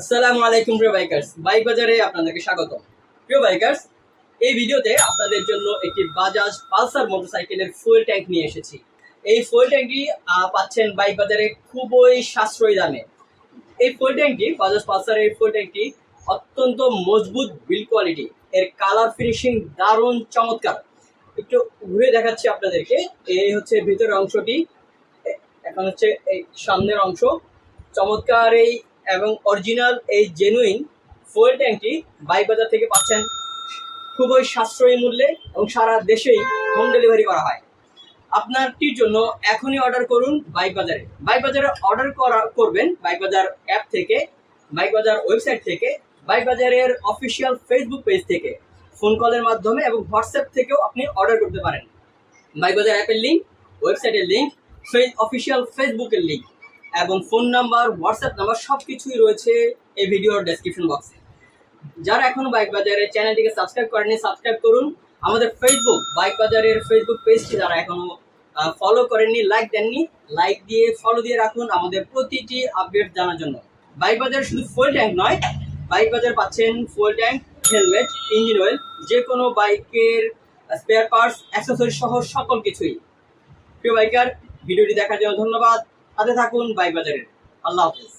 আসসালামু আলাইকুম প্রিয় বাইকার্স বাইক বাজারে আপনাদেরকে স্বাগত প্রিয় বাইকার্স এই ভিডিওতে আপনাদের জন্য একটি বাজাজ পালসার মোটরসাইকেলের ফুয়েল ট্যাঙ্ক নিয়ে এসেছি। এই ফুয়েল ট্যাঙ্কটি পাচ্ছেন বাইক বাজারে খুবই সাশ্রয়ী দামে। এই ফুয়েল ট্যাঙ্কটি বাজাজ পালসারের এই ফুয়েল ট্যাঙ্কটি অত্যন্ত মজবুত বিল্ড কোয়ালিটি এর কালার ফিনিশিং দারুণ চমৎকার। একটু ঘুরে দেখাচ্ছি আপনাদেরকে, এই হচ্ছে ভিতরের অংশটি এখন হচ্ছে এই সামনের অংশ। চমৎকার এই এবং অরিজিনাল এই জেনুইন ফুয়েল ট্যাঙ্কটি বাইক বাজার থেকে পাচ্ছেন খুবই সাশ্রয়ী মূল্যে এবং সারা দেশেই হোম ডেলিভারি করা হয়। আপনারটির জন্য এখনই অর্ডার করুন বাইক বাজারে বাইক বাজারে অর্ডার করা, করবেন বাইক বাজার অ্যাপ থেকে বাইক বাজার ওয়েবসাইট থেকে বাইক বাজারের অফিসিয়াল ফেসবুক পেজ থেকে ফোন কলের মাধ্যমে এবং হোয়াটসঅ্যাপ থেকেও আপনি অর্ডার করতে পারেন। বাইক বাজার অ্যাপের লিঙ্ক ওয়েবসাইটের লিঙ্ক অফিসিয়াল ফেসবুকের লিঙ্ক এবং ফোন নাম্বার হোয়াটসঅ্যাপ নাম্বার সব কিছুই রয়েছে এই ভিডিওর ডেসক্রিপশন বক্সে যারা এখনও বাইক বাজারের চ্যানেলটিকে সাবস্ক্রাইব করেনি সাবস্ক্রাইব করুন। আমাদের ফেসবুক বাইক বাজারের ফেসবুক পেজটি যারা এখনও ফলো করেননি লাইক দেননি লাইক দিয়ে ফলো দিয়ে রাখুন আমাদের প্রতিটি আপডেট জানার জন্য। বাইক বাজার শুধু ফুল ট্যাঙ্ক নয় বাইক বাজার পাচ্ছেন full tank helmet engine oil যে কোনো বাইকের স্পেয়ার পার্টস অ্যাক্সেসরি সহ সকল কিছুই। প্রিয় বাইকার ভিডিওটি দেখার জন্য ধন্যবাদ। সাথে থাকুন বাইবাজারের আল্লাহ হাফিজ।